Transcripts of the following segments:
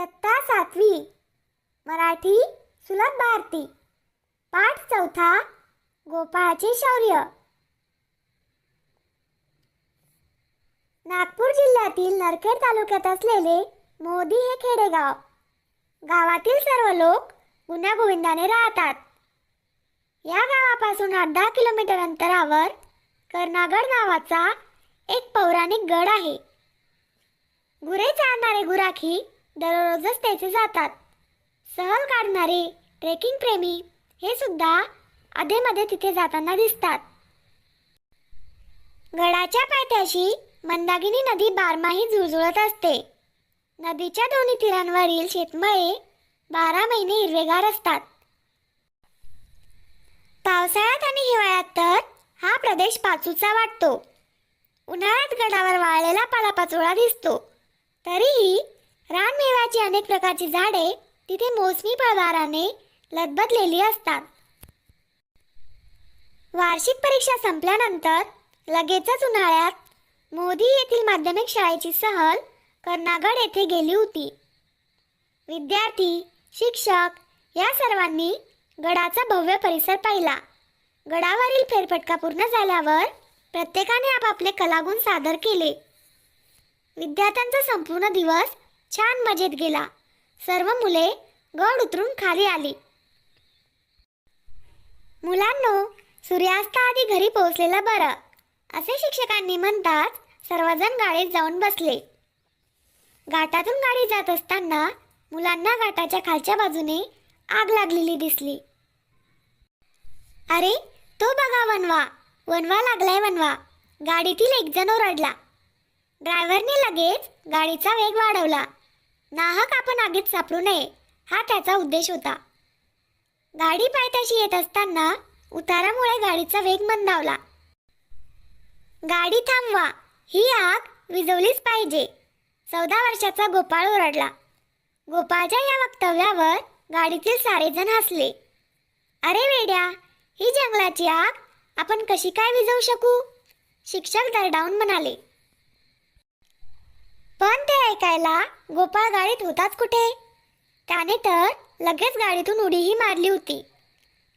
इयत्ता सातवी. मराठी सुलभ भारती. पाठ चौथा गोपाळाचे शौर्य. नागपूर जिल्ह्यातील नरखेड तालुक्यात असलेले मोदी हे खेडेगाव. गावातील सर्व लोक गुण्यागोविंदाने राहतात. या गावापासून आठ दहा किलोमीटर अंतरावर कर्नागड नावाचा एक पौराणिक गड आहे. गुरे चालणारे गुराखी दररोजच तेथे जातात. सहल काढणारे ट्रेकिंग प्रेमी हे सुद्धा अधेमध्ये तिथे जाताना दिसतात. गडाच्या पायथ्याशी मंदागिनी नदी बारमाही झुळझुळत असते. नदीच्या दोन्ही तीरांवरील शेतमळे बारा महिने हिरवेगार असतात. पावसाळ्यात आणि हिवाळ्यात तर हा प्रदेश पाचूचा वाटतो. उन्हाळ्यात गडावर वाळलेला पालापाचोळा दिसतो. तरीही रानमेव्याची अनेक प्रकारची झाडे तिथे मोसमी फळबाराने लदबदलेली असतात. वार्षिक परीक्षा संपल्यानंतर लगेचच उन्हाळ्यात मोदी येथील माध्यमिक शाळेची सहल कर्नागड येथे गेली होती. विद्यार्थी शिक्षक या सर्वांनी गडाचा भव्य परिसर पाहिला. गडावरील फेरफटका पूर्ण झाल्यावर प्रत्येकाने आपापले कलागुण सादर केले. विद्यार्थ्यांचा संपूर्ण दिवस छान मजेत गेला. सर्व मुले गड उतरून खाली आली. मुलांनो सूर्यास्ताआधी घरी पोहोचलेलं बरं असे शिक्षकांनी म्हणताच सर्वजण गाडीत जाऊन बसले. घाटातून गाडी जात असताना मुलांना घाटाच्या खालच्या बाजूने आग लागलेली दिसली. अरे तो बघा वनवा वनवा लागलाय वनवा गाडीतील एकजण ओरडला. ड्रायव्हरने लगेच गाडीचा वेग वाढवला. नाहक आपण आगीत सापडू नये हा त्याचा उद्देश होता. गाडी पायथ्याशी येत असताना उतारामुळे गाडीचा वेग मंदावला. गाडी थांबवा ही आग विझवलीच पाहिजे. चौदा वर्षाचा गोपाळ ओरडला. गोपाळच्या या वक्तव्यावर गाडीतील सारेजण हसले. अरे वेड्या ही जंगलाची आग आपण कशी काय विझवू शकू? शिक्षक दरडावून म्हणाले. पण ते ऐकायला गोपाळ गाडीत होताच कुठे? त्याने तर लगेच गाडीतून उडीही मारली होती.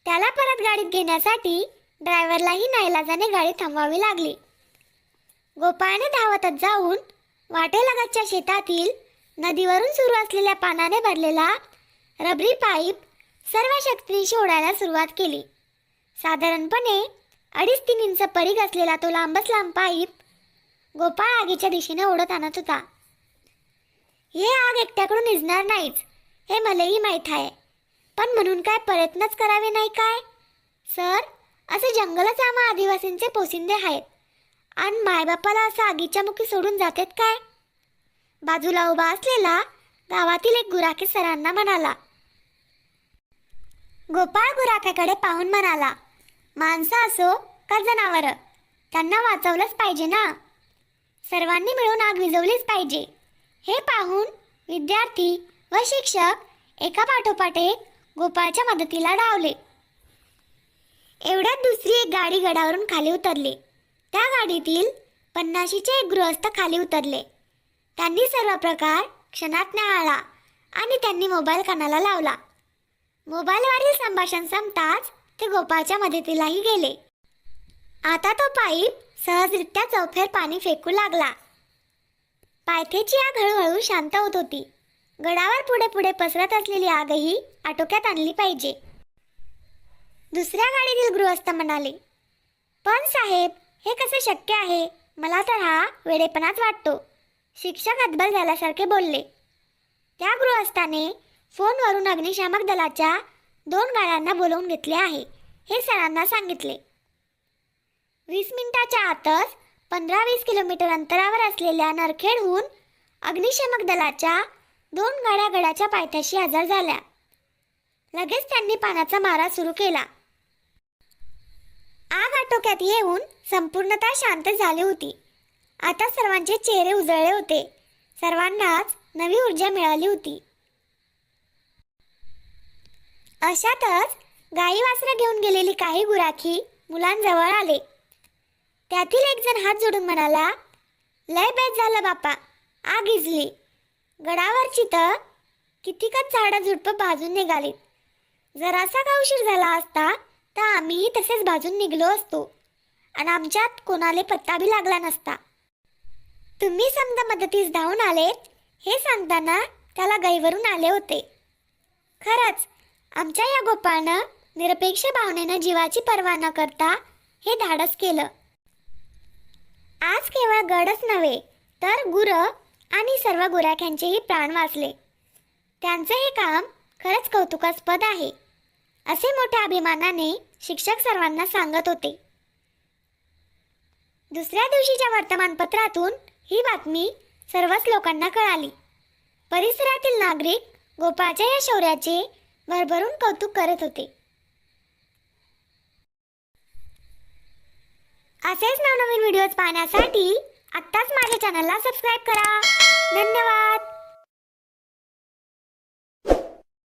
त्याला परत गाडीत घेण्यासाठी ड्रायव्हरलाही नाईलाजाने गाडी थांबवावी लागली. गोपाळने धावतच जाऊन वाटेलगतच्या शेतातील नदीवरून सुरू असलेल्या पानाने भरलेला रबरी पाईप सर्व शक्तीने ओढायला सुरुवात केली. साधारणपणे अडीच तीन इंच परीघ असलेला तो लांबच लांब पाईप गोपाळ आगीच्या दिशेने ओढत आणत होता. हे आग एकट्याकडून निजणार नाहीच. हे मलाही माहीत आहे. पण म्हणून काय प्रयत्नच करावे नाही काय? सर असे जंगलच आम्हा आदिवासींचे पोसिंदे आहेत. आणि मायबापाला असं आगीच्या मुखी सोडून जातात काय? बाजूला उभा असलेला गावातील एक गुराखे सरांना म्हणाला. गोपाळ गुराख्याकडे पाहून म्हणाला माणसं असो का जनावर? त्यांना वाचवलंच पाहिजे ना? सर्वांनी मिळून आग विझवलीच पाहिजे. हे पाहून विद्यार्थी व शिक्षक एका पाठोपाठ एक गोपाळच्या मदतीला धावले. एवढ्यात दुसरी एक गाडी गडावरून खाली उतरली. त्या गाडीतील पन्नाशीचे एक गृहस्थ खाली उतरले. त्यांनी सर्व प्रकार क्षणात निहाळला आणि त्यांनी मोबाईल कानाला लावला. मोबाईलवरील संभाषण संपताच ते गोपाळच्या मदतीलाही गेले. आता तो पाईप सहजरित्या चौफेर पाणी फेकू लागला. पायथेची आग हळूहळू शांत होत होती. गडावर पुढे पुढे पसरत असलेली आगही आटोक्यात आणली पाहिजे. दुसऱ्या गाडीतील गृहस्थ म्हणाले पण साहेब हे कसे शक्य आहे? मला तर हा वेडेपणाच वाटतो. शिक्षक हतबल झाल्यासारखे बोलले. त्या गृहस्थाने फोनवरून अग्निशामक दलाच्या दोन गाड्यांना बोलवून घेतले आहे हे सरांना सांगितले. वीस मिनिटाच्या आतच पंधरा वीस किलोमीटर अंतरावर असलेल्या नरखेडहून अग्निशमक दलाच्या दोन गाड्या गडाच्या पायथ्याशी हजर झाल्या. लगेच त्यांनी पाण्याचा मारा सुरू केला. आग आटोक्यात येऊन संपूर्णतः शांत झाली होती. आता सर्वांचे चेहरे उजळले होते. सर्वांनाच नवी ऊर्जा मिळाली होती. अशातच गाई वासरं घेऊन गेलेली काही गुराखी मुलांजवळ आले. त्यातील एक जण हात जोडून म्हणाला लय बेत झालं बापा आग इजली गडावरची तर कितीकच झाडं झुडपं भाजून निघालीत. जरासा का उशीर झाला असता तर आम्हीही तसेच भाजून निघलो असतो. आणि आमच्यात कोणाले पत्ता बी लागला नसता. तुम्ही समजा मदतीस धावून आलेत हे सांगताना त्याला गैवरून आले होते. खरंच आमच्या या गोपाळनं निरपेक्ष भावनेनं जीवाची पर्वा न करता हे धाडस केलं. आज केवळ गडच नव्हे तर गुरं आणि सर्व गुराख्यांचेही प्राण वाचले. त्यांचं हे काम खरंच कौतुकास्पद आहे असे मोठ्या अभिमानाने शिक्षक सर्वांना सांगत होते. दुसऱ्या दिवशीच्या वर्तमानपत्रातून ही बातमी सर्वच लोकांना कळाली. परिसरातील नागरिक गोपाळच्या या शौर्याचे भरभरून कौतुक करत होते. असेच नवनवीन व्हिडिओज पाहण्यासाठी आत्ताच माझ्या चॅनलला सबस्क्राईब करा. धन्यवाद.